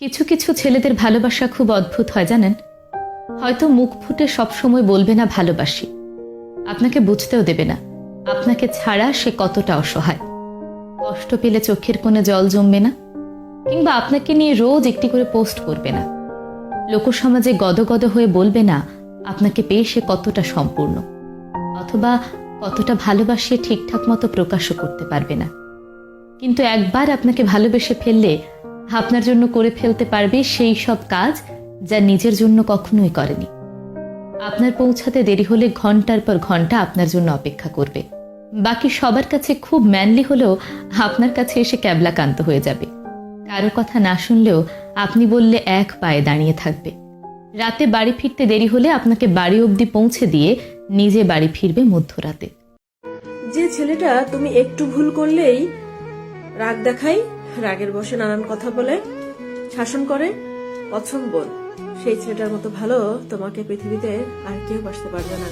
কিছু কিছু ছেলেদের ভালোবাসা খুব অদ্ভুত হয়, জানেন? হয়তো মুখ ফুটে সবসময় বলবে না ভালোবাসি। আপনাকে বুঝতেও দেবে না, আপনাকে ছাড়া সে কতটা অসহায়। কষ্ট পেলে চোখের কোণে জল জমবে না, কিংবা আপনাকে নিয়ে রোজ একটি করে পোস্ট করবে না। লোকসমাজে গদগদ হয়ে বলবে না, আপনাকে পেয়ে সে কতটা সম্পূর্ণ। অথবা কতটা ভালোবাসিয়ে ঠিকঠাক মতো প্রকাশও করতে পারবে না। কিন্তু একবার আপনাকে ভালোবেসে ফেললে আপনার জন্য করে ফেলতে পারবে সেই সব কাজ যা নিজের জন্য কখনোই করেনি। আপনার পৌঁছাতে দেরি হলে ঘণ্টার পর ঘণ্টা আপনার জন্য অপেক্ষা করবে। বাকি সবার কাছে খুব ম্যানলি হলেও আপনার কাছে এসে ক্যাবলাকান্ত হয়ে যাবে। কারও কথা না শুনলেও আপনি বললে এক পায়ে দাঁড়িয়ে থাকবে। রাতে বাড়ি ফিরতে দেরি হলে আপনাকে বাড়ি অবধি পৌঁছে দিয়ে নিজে বাড়ি ফিরবে মধ্যরাতে। যে ছেলেটা তুমি একটু ভুল করলেই রাগ দেখাই রাগের বসে নানান কথা বলে, শাসন করে পছন্দ সেই ছেলেটার মতো ভালো তোমাকে পৃথিবীতে আর কেউ বাসতে পারবে না।